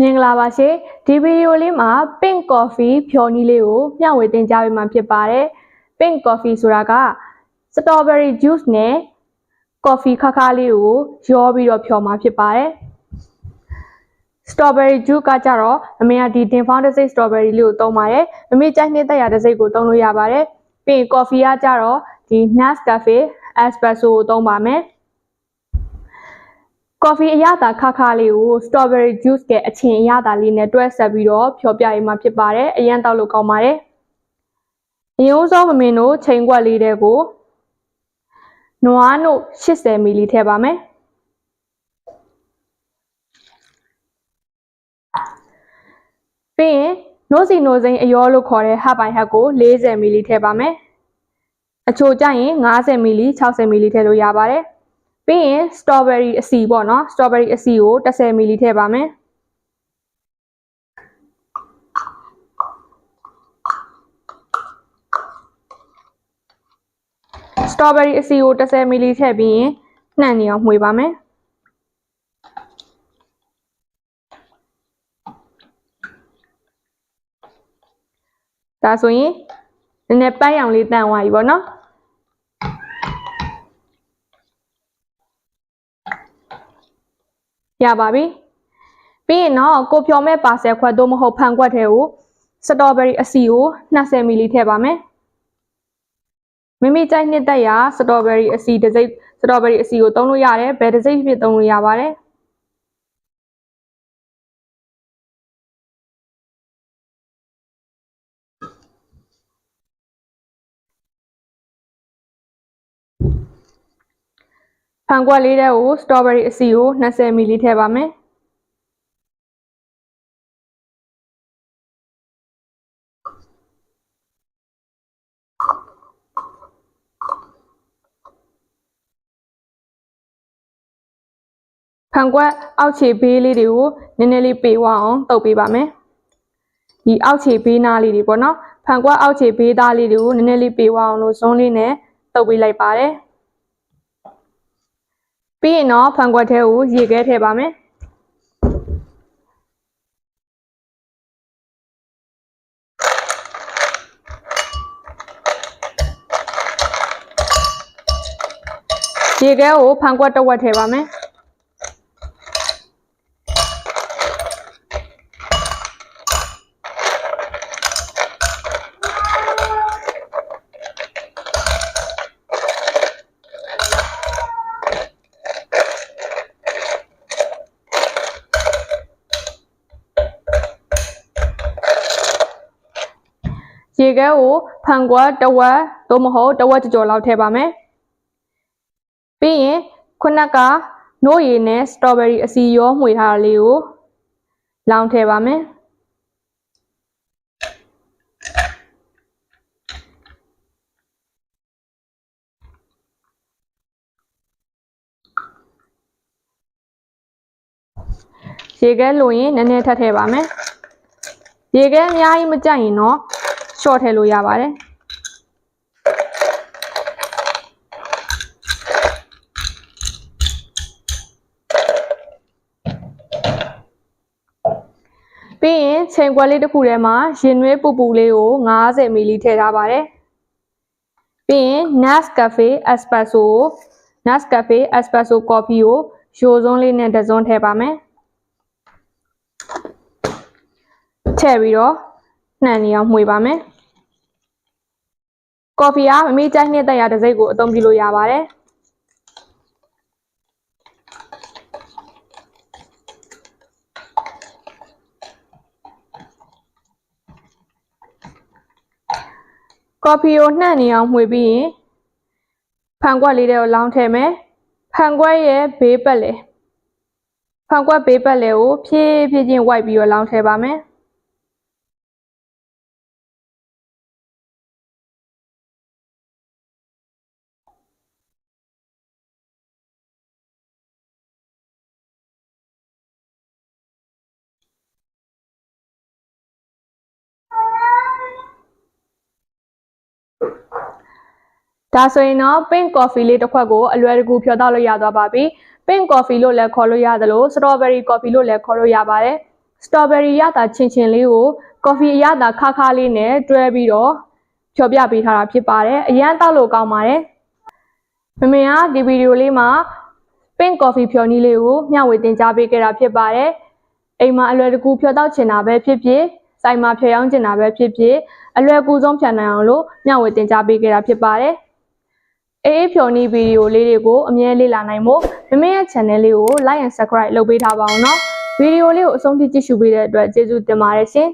မင်္ဂလာပါရှင်ဒီဗီဒီယိုလေးမှာ pink coffee ဖြော်နီးလေးကိုမျှဝေတင်ကြားပေးမှာဖြစ်ပါတယ် pink coffee ဆိုတာက strawberry juice နဲ့ coffee ခါခါလေးကိုရောပြီးတော့ဖြော်မှာဖြစ်ပါတယ် strawberry juice ကကြတော့အမေကဒီ din found တစ်စိတ် strawberry လေးကိုသုံးပါတယ်အမေကြိုက်နှစ်သက်ရတစ်စိတ်ကိုသုံးလို့ရပါတယ်ပြီးရင် coffee ကကြတော့ဒီ Nescafe espresso ကိုသုံးပါမယ် ကော်ဖီအရသာခါခါလေးကို strawberry juice ကအချင်အရသာလေးနဲ့တွဲဆက်ပြီးတော့ဖြောပြရေးမှာဖြစ်ပါတယ်အရင်တောက်လို့ကောင်းပါတယ်အယိုးစောမမင်းတို့ချိန်ခွက်လေးတဲ့ကိုနွားနို့80မီလီထည့်ပါမယ်ပြီးရင်နို့စီနို့စိမ်းအရောလို့ခေါ်တဲ့ဟပ်ပိုင်ဟပ်ကို40မီလီထည့်ပါမယ်အချိုကြရင်50မီလီ60မီလီထည့်လို့ရပါတယ် ပြီးရင် strawberry အစီပေါ့နော် strawberry အစီကို10မီလီထည့်ပါမယ် strawberry အစီကို10မီလီထည့်ပြီးရင်နှံ့နေအောင်မှွေပါမယ်ဒါဆိုရင်နည်းနည်းပန်းရောင်လေးတန်သွားပြီပေါ့နော် ရပါပြီပြီးရင်တော့ကိုဖြော်မဲ့ပါဆယ်ခွက်တို့မဟုတ်ဖန်ခွက်ထဲကိုစတော်ဘယ်ရီအစီကို20မီလီထည့်ပါမယ်မိမိကြိုက်နှစ်သက်ရာစတော်ဘယ်ရီအစီတစ်စိတ်စတော်ဘယ်ရီအစီကိုသုံးလို့ရတယ်ဘယ်တစ်စိတ်ဖြစ်ဖြစ်သုံးလို့ရပါတယ် ဖန်ကွက်လေးတဲ့ကိုစတော်ဘယ်ရီအစီကို20မီလီထည့်ပါမယ်ဖန်ကွက်အောက်ခြေဘေးလေးတွေကိုနည်းနည်းလေးပေဝအောင်တုပ်ပေးပါမယ်ဒီအောက်ခြေဘေးနားလေးတွေပေါ့နော်ဖန်ကွက်အောက်ခြေဘေးသားလေးတွေကိုနည်းနည်းလေးပေဝအောင်လို့ဇွန်းလေးနဲ့တုပ်ပေးလိုက်ပါတယ် ပြီးရင်တော့ဖန်ကွက်ထဲကိုရေခဲထည့်ပါမယ်ရေခဲကိုဖန်ကွက်တစ်ဝက်ထည့်ပါမယ်ရေ ခဲကိုဖန်ကွက်တစ်ဝက်သို့မဟုတ်တစ်ဝက်ကြော်လောက်ထည့်ပါမယ်ပြီးရင်ခုနကနို့ရည်နဲ့စတော်ဘယ်ရီအစီရောမှွေထားတာလေးကိုလောင်းထည့်ပါမယ်ရေခဲလိုရင်နည်းနည်းထပ်ထည့်ပါမယ်ရေခဲအများကြီးမကြိုက်ရင်တော့ ရှော့ထည့်လို့ရပါတယ်ပြီးရင်ချိန်ခွက်လေးတစ်ခုထဲမှာရင်နွေးပူပူလေးကို90မီလီထည့်ထားပါတယ်ပြီးရင် Nescafe Espresso ကို Nescafe Espresso Coffee ကိုရိုစွန်းလေးနဲ့တစ်စွန်းထည့်ပါမယ်ထည့်ပြီးတော့ နှံနေအောင်မှွေပါမယ်ကော်ဖီကမမေးကြိုက်နှစ်သက်ရတစ်စိတ်ကိုအသုံးပြုလို့ရပါတယ်ကော်ဖီကိုနှံ့နေအောင်မှွေပြီးရင်ဖန်ကွက်လေးတွေကိုလောင်းထည့်မယ်ဖန်ကွက်ရဲ့ဘေးပတ်လေဖန်ကွက်ဘေးပတ်လေကိုဖြည်းဖြည်းချင်းဝိုက်ပြီးတော့လောင်းထည့်ပါမယ် ဒါဆိုရင်တော့ pink coffee လေးတစ်ခွက်ကိုအလွယ်တကူဖြော်တော့လို့ရသွားပါပြီ pink coffee လို့လည်းခေါ်လို့ရသလို strawberry coffee လို့လည်းခေါ်လို့ရပါတယ်စတော်ဘယ်ရီရတာချင်းချင်းလေးကိုကော်ဖီအရတာခါခါလေးနဲ့တွဲပြီးတော့ဖြော်ပြပေးထားတာဖြစ်ပါတယ်အရန်တောက်လို့ကောင်းပါတယ်မမေကဒီဗီဒီယိုလေးမှာပင့်ကော်ဖီဖြော်နည်းလေးကိုမျှဝေတင်ကြားပေးခဲ့တာဖြစ်ပါတယ်အိမ်မှာအလွယ်တကူဖြော်တောက်ချင်တာပဲဖြစ်ဖြစ်စိုက်မှာဖြော်ရောင်းချင်တာပဲဖြစ်ဖြစ်အလွယ်ကူဆုံးဖြတ်နိုင်အောင်လို့မျှဝေတင်ကြားပေးခဲ့တာဖြစ်ပါတယ် အေးအေးဖြော်နည်းဗီဒီယိုလေးတွေကိုအမြဲလေ့လာနိုင်ဖို့မမေရဲ့ channel လေးကို like and subscribe လုပ်ပေးထားပါအောင်နော်ဗီဒီယိုလေးကိုအဆုံးထိကြည့်ရှုပေးတဲ့အတွက်ကျေးဇူးတင်ပါတယ်ရှင်